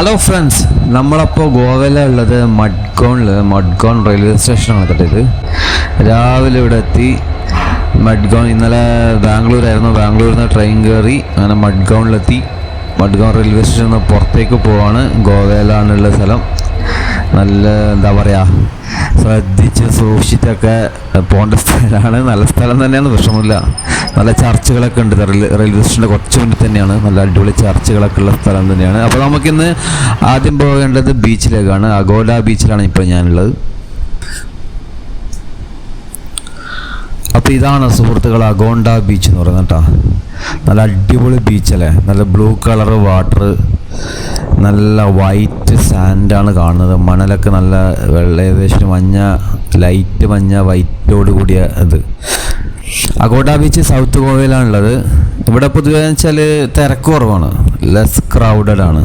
Hello friends നമ്മളപ്പോൾ ഗോവയിലുള്ളത് മഡ്ഗോണിൽ Madgaon railway സ്റ്റേഷനാണ് കേട്ടോ ഇത്. രാവിലെ ഇവിടെ എത്തി. മഡ്ഗോൺ ഇന്നലെ ബാംഗ്ലൂരായിരുന്നു. ബാംഗ്ലൂരിൽ നിന്ന് ട്രെയിൻ കയറി അങ്ങനെ മഡ്ഗോണിലെത്തി. മഡ്ഗോൺ റെയിൽവേ സ്റ്റേഷനിൽ നിന്ന് പുറത്തേക്ക് പോവാണ്. ഗോവയിലാണുള്ള സ്ഥലം. നല്ല എന്താ പറയുക ശ്രദ്ധിച്ച് സൂക്ഷിച്ചൊക്കെ പോകേണ്ട സ്ഥലമാണ്. നല്ല സ്ഥലം തന്നെയാണ് പ്രശ്നമില്ല നല്ല ചർച്ചുകളൊക്കെ ഉണ്ട്. റെയിൽ- റെയിൽവേ സ്റ്റേഷന്റെ കുറച്ച് മുന്നിൽ തന്നെയാണ്. നല്ല അടിപൊളി ചർച്ചുകളൊക്കെ ഉള്ള സ്ഥലം തന്നെയാണ്. അപ്പോൾ നമുക്കിന്ന് ആദ്യം പോകേണ്ടത് ബീച്ചിലേക്കാണ്. അഗോഡ ബീച്ചിലാണ് ഇപ്പോൾ ഞാനുള്ളത്. അപ്പോൾ ഇതാണ് സുഹൃത്തുക്കൾ അഗോണ്ട ബീച്ച് എന്ന് പറയുന്നത് കേട്ടോ. നല്ല അടിപൊളി ബീച്ചല്ലേ? നല്ല ബ്ലൂ കളർ വാട്ടർ നല്ല വൈറ്റ് സാൻഡാണ് കാണുന്നത്. മണലൊക്കെ നല്ല വെള്ള ഏകദേശം മഞ്ഞ ലൈറ്റ് മഞ്ഞ വൈറ്റോട് കൂടിയ ഇത്. അഗോഡ ബീച്ച് സൗത്ത് ഗോവയിലാണുള്ളത്. ഇവിടെ പൊതുവേ വെച്ചാൽ തിരക്ക് കുറവാണ്. ലെസ് ക്രൗഡഡ് ആണ്.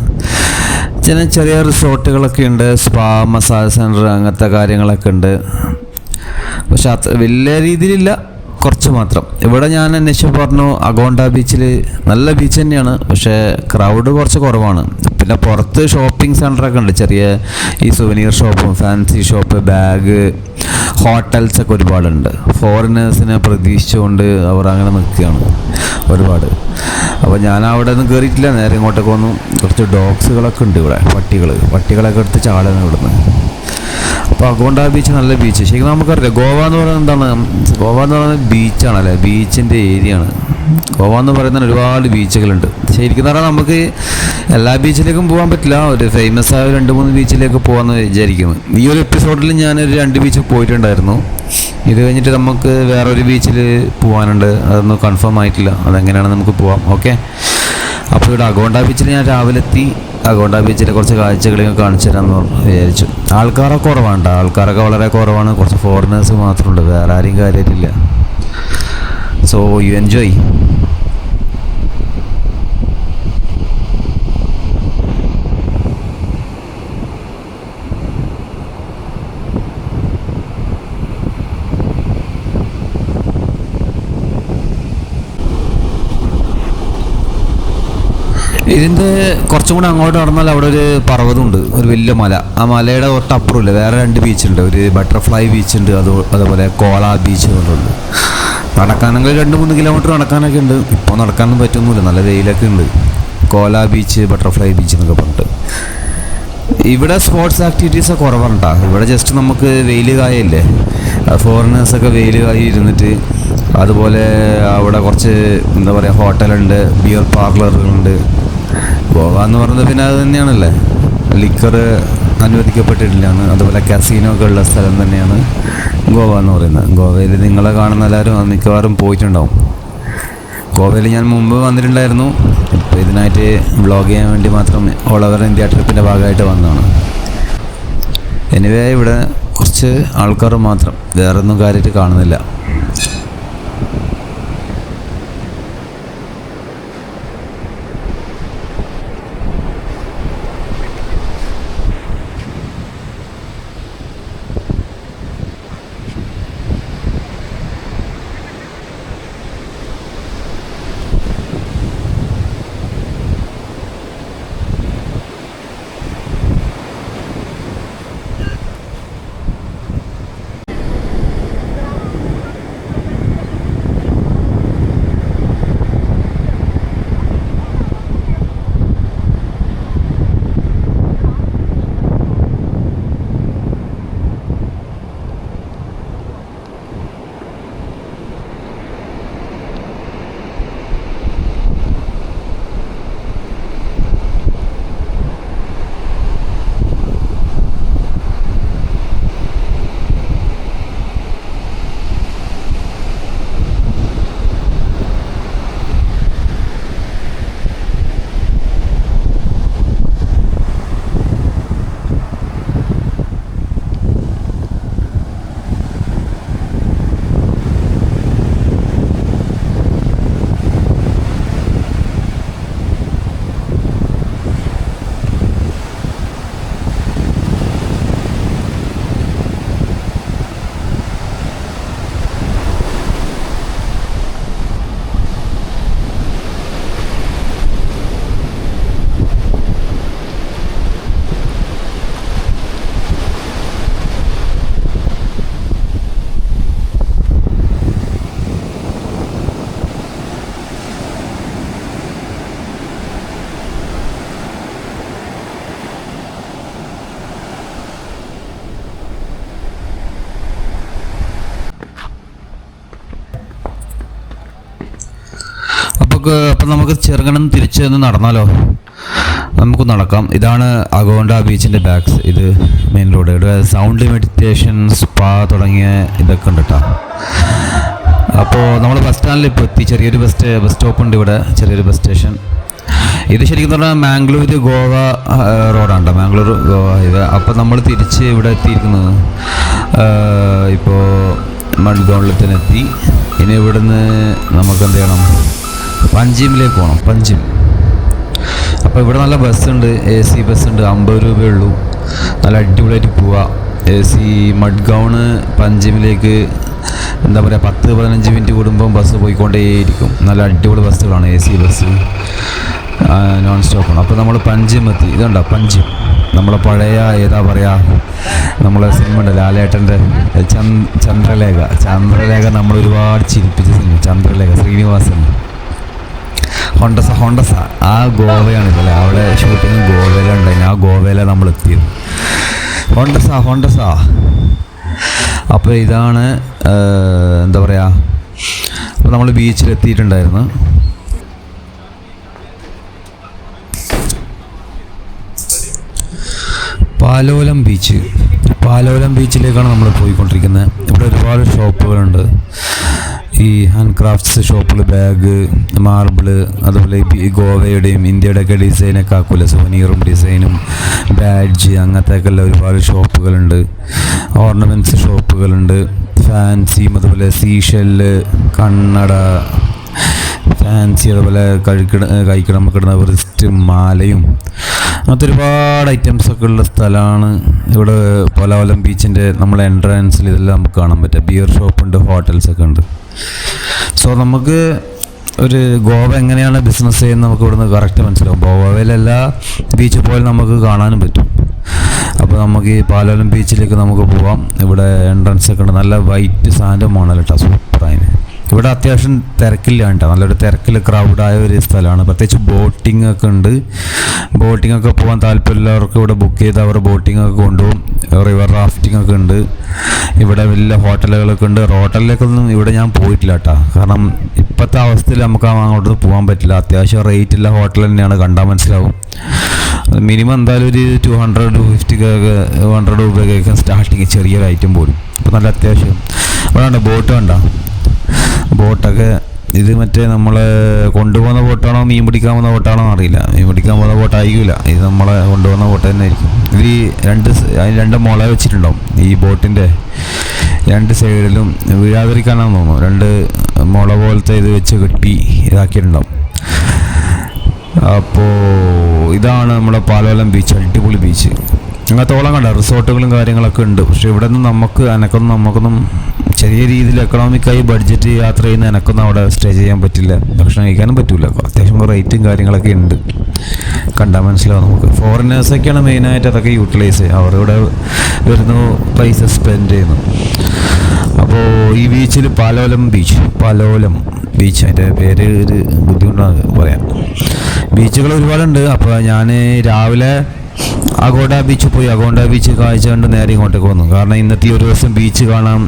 ചില ചെറിയ റിസോർട്ടുകളൊക്കെ ഉണ്ട്. സ്പാ മസാജ് സെന്റർ അങ്ങനത്തെ കാര്യങ്ങളൊക്കെ ഉണ്ട്. പക്ഷെ അത്ര വലിയ രീതിയിലില്ല. കുറച്ച് മാത്രം. ഇവിടെ ഞാൻ അന്വേഷിച്ച് പറഞ്ഞു അഗോണ്ട ബീച്ചിൽ നല്ല ബീച്ച് തന്നെയാണ് പക്ഷേ ക്രൗഡ് കുറച്ച് കുറവാണ്. പിന്നെ പുറത്ത് ഷോപ്പിംഗ് സെന്ററൊക്കെ ഉണ്ട് ചെറിയ ഈ സുവനീർ ഷോപ്പും ഫാൻസി ഷോപ്പ് ബാഗ് ഹോട്ടൽസ് ഒക്കെ ഒരുപാടുണ്ട്. ഫോറിനേഴ്സിനെ പ്രതീക്ഷിച്ചുകൊണ്ട് അവർ അങ്ങനെ നിൽക്കുകയാണ് ഒരുപാട്. അപ്പോൾ ഞാൻ അവിടെ നിന്ന് കയറിയിട്ടില്ല നേരെ ഇങ്ങോട്ടൊക്കെ വന്നു. കുറച്ച് ഡോഗ്സുകളൊക്കെ ഉണ്ട് ഇവിടെ പട്ടികൾ പട്ടികളൊക്കെ എടുത്ത് ചാടുന്നു ഇവിടുന്ന്. അപ്പോൾ അഗോണ്ട ബീച്ച് നല്ല ബീച്ച് ശരിക്കും നമുക്കറിയാം. ഗോവ എന്ന് പറയുന്നത് എന്താണ്? ഗോവ എന്ന് പറയുന്നത് ബീച്ചാണല്ലേ ബീച്ചിന്റെ ഏരിയ ആണ്. ഗോവ എന്ന് പറയുന്ന ഒരുപാട് ബീച്ചുകളുണ്ട് ശരിക്കും പറഞ്ഞാൽ നമുക്ക് എല്ലാ ബീച്ചിലേക്കും പോകാൻ പറ്റില്ല. ഒരു ഫേമസ് ആയ രണ്ട് മൂന്ന് ബീച്ചിലേക്ക് പോകാമെന്ന് വിചാരിക്കുന്നു. ഈ ഒരു എപ്പിസോഡിൽ ഞാനൊരു രണ്ട് ബീച്ചിൽ പോയിട്ടുണ്ടായിരുന്നു. ഇത് കഴിഞ്ഞിട്ട് നമുക്ക് വേറൊരു ബീച്ചിൽ പോകാനുണ്ട് അതൊന്നും കൺഫേം ആയിട്ടില്ല. അതെങ്ങനെയാണ് നമുക്ക് പോവാം. ഓക്കെ അപ്പോൾ ഇവിടെ അഗോണ്ട ബീച്ചിൽ ഞാൻ രാവിലെ എത്തി അഗോണ്ട ബീച്ചിലെ കുറച്ച് കാഴ്ചകളൊക്കെ കാണിച്ചു തരാമെന്ന് വിചാരിച്ചു. ആൾക്കാരൊക്കെ കുറവാണ് ആൾക്കാരൊക്കെ വളരെ കുറവാണ്. കുറച്ച് ഫോറിനേഴ്സ് മാത്രമുണ്ട് വേറെ ആരെയും കാര്യമായിട്ടില്ല സോ യു എൻജോയ് ഇതിന്റെ കുറച്ചും കൂടെ അങ്ങോട്ട് നടന്നാൽ അവിടെ ഒരു പർവതമുണ്ട് ഒരു വലിയ മല. ആ മലയുടെ തൊട്ടപ്പുറമില്ല വേറെ രണ്ട് ബീച്ചുണ്ട്. ഒരു ബട്ടർഫ്ലൈ ബീച്ചുണ്ട് അത് അതുപോലെ കോള ബീച്ച് എന്നുള്ളത് നടക്കാനെങ്കിൽ രണ്ട് മൂന്ന് കിലോമീറ്റർ നടക്കാനൊക്കെ ഉണ്ട്. ഇപ്പോൾ നടക്കാനൊന്നും പറ്റുന്നില്ല നല്ല വെയിലൊക്കെ ഉണ്ട്. കോല ബീച്ച് ബട്ടർഫ്ലൈ ബീച്ച് എന്നൊക്കെ പറഞ്ഞിട്ട്. ഇവിടെ സ്പോർട്സ് ആക്ടിവിറ്റീസ് കുറവാണ് ട്ടോ. ഇവിടെ ജസ്റ്റ് നമുക്ക് വെയിൽ കായല്ലേ. ഫോറിനേഴ്സൊക്കെ വെയിൽ കായി ഇരുന്നിട്ട് അതുപോലെ അവിടെ കുറച്ച് എന്താ പറയുക ഹോട്ടലുണ്ട് ബിയർ പാർലറുകളുണ്ട് ഗോവ പറയുന്നത് പിന്നെ അത് തന്നെയാണല്ലേ? ലിക്കർ അനുവദിക്കപ്പെട്ടിട്ടില്ലാണ് അതുപോലെ കസീനോ ഒക്കെ ഉള്ള സ്ഥലം തന്നെയാണ് ഗോവ എന്ന് പറയുന്നത്. ഗോവയിൽ നിങ്ങളെ കാണുന്ന എല്ലാവരും മിക്കവാറും പോയിട്ടുണ്ടാവും. ഗോവയിൽ ഞാൻ മുമ്പ് വന്നിട്ടുണ്ടായിരുന്നു. ഇപ്പോൾ ഇതിനായിട്ട് വ്ളോഗ് ചെയ്യാൻ വേണ്ടി മാത്രം ഓൾ ഓവർ ഇന്ത്യ ട്രിപ്പിന്റെ ഭാഗമായിട്ട് വന്നതാണ്. എനിവേ ഇവിടെ കുറച്ച് ആൾക്കാർ മാത്രം. വേറൊന്നും കാര്യമായിട്ട് കാണുന്നില്ല. നമുക്ക് അപ്പം നമുക്ക് ചെറുകണം തിരിച്ച് ഒന്ന് നടന്നാലോ? നമുക്ക് നടക്കാം. ഇതാണ് അഗോണ്ട ബീച്ചിന്റെ ബാക്സ് ഇത് മെയിൻ റോഡ് ഇവിടെ സൗണ്ട് മെഡിറ്റേഷൻ സ്പാ തുടങ്ങിയ ഇതൊക്കെ ഉണ്ട് കേട്ടോ അപ്പോൾ നമ്മൾ ബസ് സ്റ്റാൻഡിൽ ഇപ്പോൾ എത്തി. ചെറിയൊരു ബസ് ബസ് സ്റ്റോപ്പ് ഉണ്ട് ഇവിടെ ചെറിയൊരു ബസ് സ്റ്റേഷൻ ഇത് ശരിക്കും പറഞ്ഞാൽ മാംഗ്ലൂർ ഗോവ റോഡാണ് മാംഗ്ലൂർ ഗോവ ഹൈവേ അപ്പോൾ നമ്മൾ തിരിച്ച് ഇവിടെ എത്തിയിരിക്കുന്നത് ഇപ്പോൾ മഡ്ഗോണിലത്തിനെത്തി ഇനി ഇവിടുന്ന് നമുക്ക് എന്ത് ചെയ്യണം? പഞ്ചിമിലേക്ക് പോകണം പഞ്ചിം. അപ്പോൾ ഇവിടെ നല്ല ബസ്സുണ്ട് എ സി ബസ്സുണ്ട് അമ്പത് രൂപയേ ഉള്ളൂ. നല്ല അടിപൊളിയായിട്ട് പോവാം. എ സി മഡ്ഗൗണ് പഞ്ചിമിലേക്ക് എന്താ പറയുക പത്ത് പതിനഞ്ച് മിനിറ്റ് കൂടുമ്പം ബസ് പോയിക്കൊണ്ടേയിരിക്കും. നല്ല അടിപൊളി ബസ്സുകളാണ് എ സി ബസ് നോൺ സ്റ്റോപ്പാണ് അപ്പോൾ നമ്മൾ പഞ്ചിം എത്തി. ഇതുണ്ടോ? പഞ്ചിം. നമ്മളെ പഴയ ഏതാ പറയുക നമ്മളെ സിനിമ ഉണ്ട് ലാലേട്ടന്റെ ചന്ദ്രലേഖ. ചന്ദ്രലേഖ നമ്മൾ ഒരുപാട് ചിരിപ്പിച്ച സിനിമ ചന്ദ്രലേഖ ശ്രീനിവാസൻ. ഹോണ്ടസ ഹോണ്ടസ ആ ഗോവയാണ് ഇതല്ലേ? അവിടെ ഷൂട്ടിങ് ഗോവയിലുണ്ടായിരുന്നു ആ ഗോവയിലാണ് നമ്മൾ എത്തിയത് ഹോണ്ടസ ഹോണ്ടസ അപ്പോൾ ഇതാണ് എന്താ പറയുക അപ്പോൾ നമ്മൾ ബീച്ചിൽ എത്തിയിട്ടുണ്ടായിരുന്നു പാലോലം ബീച്ച്. പാലോലം ബീച്ചിലേക്കാണ് നമ്മൾ പോയിക്കൊണ്ടിരിക്കുന്നത്. ഇവിടെ ഒരുപാട് ഷോപ്പുകളുണ്ട്. ഈ ഹാൻഡ് ക്രാഫ്റ്റ്സ് ഷോപ്പിൽ ബാഗ് മാർബിൾ അതുപോലെ ഈ ഗോവയുടെയും ഇന്ത്യയുടെയൊക്കെ ഡിസൈനൊക്കെ ആക്കൂല? സുവനീറും ഡിസൈനും ബാഡ്ജ് അങ്ങനത്തെയൊക്കെ ഉള്ള ഒരുപാട് ഷോപ്പുകളുണ്ട് ഓർണമെന്റ്സ് ഷോപ്പുകളുണ്ട് ഫാൻസിയും അതുപോലെ സീഷെല്ല് കണ്ണട ഫാൻസി അതുപോലെ കഴിക്കണ കഴിക്കണം നമുക്ക് ഇടുന്ന റിസ്റ്റ് മാലയും. അങ്ങനത്തെ ഒരുപാട് ഐറ്റംസ് ഒക്കെ ഉള്ള സ്ഥലമാണ്. ഇവിടെ പൊലാവലം ബീച്ചിന്റെ നമ്മളെ എൻട്രൻസിൽ ഇതെല്ലാം നമുക്ക് കാണാൻ പറ്റുക ബിയർ ഷോപ്പുണ്ട് ഹോട്ടൽസ് ഒക്കെ ഉണ്ട്. സോ നമുക്ക് ഒരു ഗോവ എങ്ങനെയാണ് ബിസിനസ് ചെയ്യുന്നത് നമുക്ക് ഇവിടുന്ന് കറക്റ്റ് മനസ്സിലാവും. ഗോവയിലെല്ലാ ബീച്ച് പോലെ നമുക്ക് കാണാനും പറ്റും. അപ്പോൾ നമുക്ക് ഈ പാലോലം ബീച്ചിലേക്ക് നമുക്ക് പോവാം. ഇവിടെ എൻട്രൻസ് ഒക്കെ ഉണ്ട്. നല്ല വൈറ്റ് സാൻഡ് മോണൽ സൂപ്പറായി ഇവിടെ അത്യാവശ്യം തിരക്കില്ല കേട്ടോ. നല്ലൊരു തിരക്കിൽ ക്രൗഡായ ഒരു സ്ഥലമാണ്. പ്രത്യേകിച്ച് ബോട്ടിംഗ് ഒക്കെ ഉണ്ട്. ബോട്ടിംഗ് ഒക്കെ പോകാൻ താല്പര്യമുള്ളവർക്ക് ഇവിടെ ബുക്ക് ചെയ്ത് അവർ ബോട്ടിംഗ് ഒക്കെ കൊണ്ടുപോകും. റിവർ റാഫ്റ്റിംഗ് ഒക്കെ ഉണ്ട്. ഇവിടെ വലിയ ഹോട്ടലുകളൊക്കെ ഉണ്ട്. ഹോട്ടലിലേക്കൊന്നും ഇവിടെ ഞാൻ പോയിട്ടില്ല കേട്ടോ. കാരണം ഇപ്പോഴത്തെ അവസ്ഥയിൽ നമുക്ക് അങ്ങോട്ട് പോകാൻ പറ്റില്ല. അത്യാവശ്യം റേറ്റ് ഉള്ള ഹോട്ടൽ തന്നെയാണ്. കണ്ടാൽ മനസ്സിലാവും. മിനിമം എന്തായാലും ഒരു two hundred two fifty hundred രൂപയൊക്കെ സ്റ്റാർട്ടിങ് ചെറിയൊരു ഐറ്റം പോലും. അപ്പോൾ നല്ല അത്യാവശ്യം. ഇവിടെ ബോട്ട് കണ്ട ബോട്ടൊക്കെ ഇത് മറ്റേ നമ്മൾ കൊണ്ടുപോകുന്ന ബോട്ടാണോ മീൻ പിടിക്കാൻ പോകുന്ന ബോട്ടാണോ അറിയില്ല. മീൻ പിടിക്കാൻ പോകുന്ന ബോട്ടായിരിക്കില്ല ഇത് നമ്മളെ കൊണ്ടുപോകുന്ന ബോട്ട് തന്നെ ആയിരിക്കും. ഇത് ഈ രണ്ട് അതിന് രണ്ട് മുള വെച്ചിട്ടുണ്ടാവും. ഈ ബോട്ടിന്റെ രണ്ട് സൈഡിലും വീഴാതിരിക്കാനാണെന്ന് തോന്നുന്നു. രണ്ട് മുള പോലത്തെ ഇത് വെച്ച് കെട്ടി ഇതാക്കിയിട്ടുണ്ടാവും. അപ്പോൾ ഇതാണ് നമ്മുടെ പാലോലം ബീച്ച് അടിപൊളി ബീച്ച്. അങ്ങനത്തോളം കണ്ട റിസോർട്ടുകളും കാര്യങ്ങളൊക്കെ ഉണ്ട്. പക്ഷേ ഇവിടെ നിന്ന് നമുക്ക് അനക്കൊന്നും നമുക്കൊന്നും ചെറിയ രീതിയിൽ എക്കണോമിക്കായി ബഡ്ജറ്റ് യാത്ര ചെയ്യുന്ന എനക്കൊന്നും അവിടെ സ്റ്റേ ചെയ്യാൻ പറ്റില്ല. ഭക്ഷണം കഴിക്കാനും പറ്റില്ല അത്യാവശ്യം റേറ്റും കാര്യങ്ങളൊക്കെ ഉണ്ട്. കണ്ടാൽ മനസ്സിലാവും നമുക്ക്. ഫോറിനേഴ്സൊക്കെയാണ് മെയിനായിട്ട് അതൊക്കെ യൂട്ടിലൈസ് ചെയ്യുക. അവരിവിടെ വരുന്നു പൈസ സ്പെൻഡ് ചെയ്യുന്നു. അപ്പോൾ ഈ ബീച്ചിൽ പാലോലം ബീച്ച് പാലോലം ബീച്ച് അതിന്റെ പേര് ഒരു ബുദ്ധിമുട്ടാണ് പറയാം ബീച്ചുകൾ ഒരുപാടുണ്ട്. അപ്പോൾ ഞാൻ രാവിലെ അഗോഡ ബീച്ച് പോയി. അഗോണ്ട ബീച്ച് കാഴ്ച കണ്ട് നേരെ ഇങ്ങോട്ടേക്ക് വന്നു. കാരണം ഇന്നത്തെ ഒരു ദിവസം ബീച്ച് കാണാൻ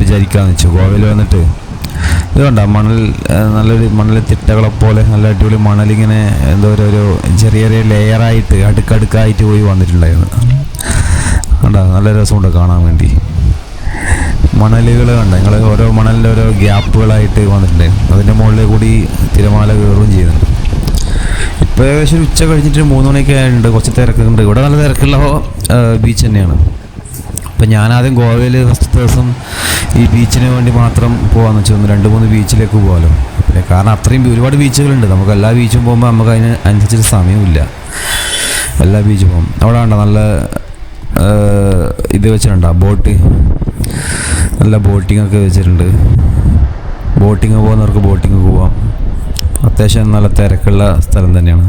വിചാരിക്കാന്ന് വെച്ചു. ഗോവയിൽ വന്നിട്ട്. ഇത് കണ്ട? മണൽ നല്ലൊരു മണൽ തിട്ടകളെ പോലെ നല്ല അടിപൊളി മണലിങ്ങനെ എന്തോ ഒരു ചെറിയ ചെറിയ ലെയറായിട്ട് അടുക്കടുക്കായിട്ട് പോയി വന്നിട്ടുണ്ടായിരുന്നു. കണ്ട? നല്ല രസമുണ്ട് കാണാൻ വേണ്ടി. മണലുകൾ കണ്ട? നിങ്ങൾ ഓരോ മണലിന്റെ ഓരോ ഗ്യാപ്പുകളായിട്ട് വന്നിട്ടുണ്ടായിരുന്നു അതിന്റെ മുകളിൽ കൂടി തിരമാല കയറുകയും ചെയ്യുന്നുണ്ട്. ഇപ്പോൾ ഏകദേശം ഉച്ച കഴിഞ്ഞിട്ട് മൂന്ന് മണിയൊക്കെ ആയിട്ടുണ്ട്. കുറച്ച് തിരക്കുണ്ട് ഇവിടെ നല്ല തിരക്കുള്ള ബീച്ച് തന്നെയാണ്. അപ്പം ഞാൻ ആദ്യം ഗോവയിൽ ഫസ്റ്റ് ദിവസം ഈ ബീച്ചിന് വേണ്ടി മാത്രം പോകാമെന്ന് വെച്ചാൽ ഒന്ന് രണ്ട് മൂന്ന് ബീച്ചിലേക്ക് പോകാമല്ലോ പിന്നെ കാരണം അത്രയും ഒരുപാട് ബീച്ചുകളുണ്ട് നമുക്ക് എല്ലാ ബീച്ചും പോകുമ്പോൾ നമുക്ക് അതിന് അനുസരിച്ചൊരു സമയമില്ല എല്ലാ ബീച്ചും പോകും. അവിടെ ഉണ്ടോ നല്ല ഇത് വെച്ചിട്ടുണ്ടോ. ബോട്ട് നല്ല ബോട്ടിങ്ങൊക്കെ വെച്ചിട്ടുണ്ട്. ബോട്ടിങ് പോകുന്നവർക്ക് ബോട്ടിങ് പോവാം. അത്യാവശ്യം നല്ല തിരക്കുള്ള സ്ഥലം തന്നെയാണ്.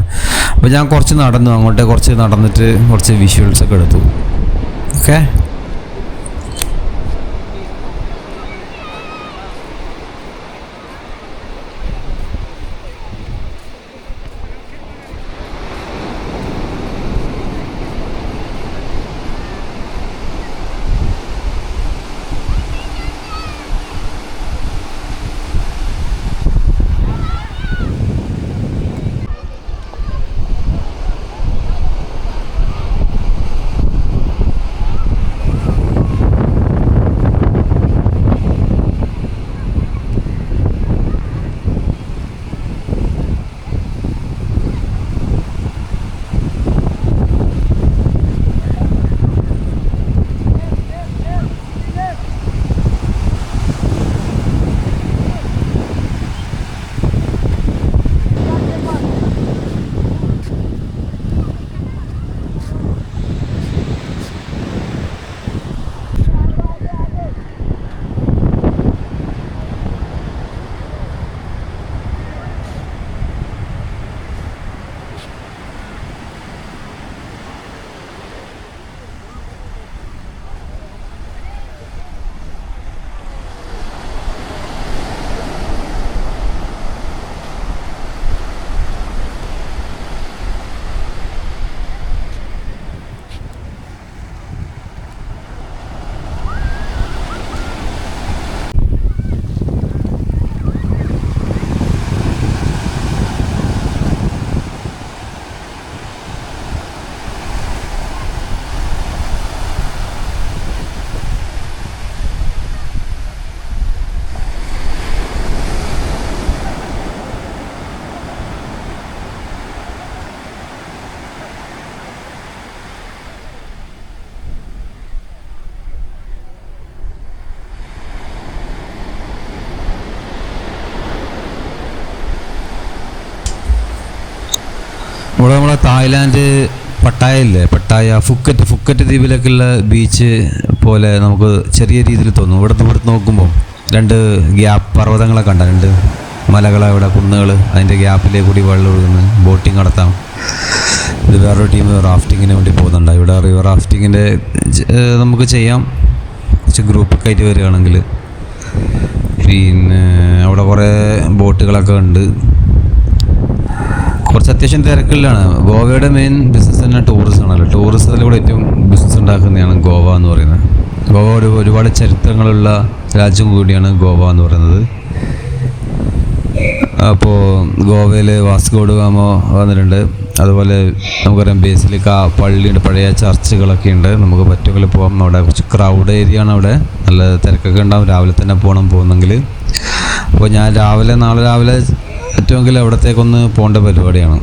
അപ്പോൾ ഞാൻ കുറച്ച് നടന്നു. അങ്ങോട്ട് കുറച്ച് നടന്നിട്ട് കുറച്ച് വിഷ്വൽസൊക്കെ എടുത്തു. ഓക്കെ ഇവിടെ നമ്മളെ തായ്ലാൻഡ് പട്ടായല്ലേ പട്ടായ ഫുക്കറ്റ് ഫുക്കറ്റ് ദ്വീപിലേക്കുള്ള ബീച്ച് പോലെ നമുക്ക് ചെറിയ രീതിയിൽ തോന്നും. ഇവിടെ ഇവിടുത്തെ നോക്കുമ്പോൾ രണ്ട് ഗ്യാപ്പ് പർവതങ്ങളൊക്കെ കണ്ട. രണ്ട് മലകളെ ഇവിടെ കുന്നുകൾ. അതിന്റെ ഗ്യാപ്പിലേ കൂടി വെള്ളം ഒഴുകുന്നു. ബോട്ടിങ് നടത്താം. ഇത് വേറൊരു ടീം റാഫ്റ്റിങ്ങിന് വേണ്ടി പോകുന്നുണ്ട്. ഇവിടെ റിവർ റാഫ്റ്റിങ്ങിന്റെ നമുക്ക് ചെയ്യാം. കുറച്ച് ഗ്രൂപ്പൊക്കെ ആയിട്ട് വരികയാണെങ്കിൽ. പിന്നെ അവിടെ കുറേ ബോട്ടുകളൊക്കെ ഉണ്ട്. കുറച്ച് അത്യാവശ്യം തിരക്കിലാണ് ഗോവയുടെ മെയിൻ ബിസിനസ് തന്നെ ടൂറിസം ആണല്ലോ. ടൂറിസത്തിലൂടെ ഏറ്റവും ബിസിനസ് ഉണ്ടാക്കുന്നതാണ് ഗോവ എന്ന് പറയുന്നത്. ഗോവ ഒരു ഒരുപാട് ചരിത്രങ്ങളുള്ള രാജ്യം കൂടിയാണ് ഗോവ എന്ന് പറയുന്നത്. അപ്പോൾ ഗോവയിൽ വാസ്കോഡ് ഗാമ വന്നിട്ടുണ്ട്. അതുപോലെ നമുക്കറിയാം ബേസിലിക്ക പള്ളിയുണ്ട് പഴയ ചർച്ചുകളൊക്കെ ഉണ്ട്. നമുക്ക് പറ്റുമെങ്കിൽ പോകാം അവിടെ കുറച്ച് ക്രൗഡ് ഏരിയ ആണ് അവിടെ. നല്ല തിരക്കൊക്കെ ഉണ്ടാവും. രാവിലെ തന്നെ പോകണം പോകുന്നെങ്കിൽ. അപ്പോൾ ഞാൻ രാവിലെ നാളെ രാവിലെ പറ്റുമെങ്കിൽ അവിടത്തേക്കൊന്ന് പോകേണ്ട പരിപാടിയാണ്.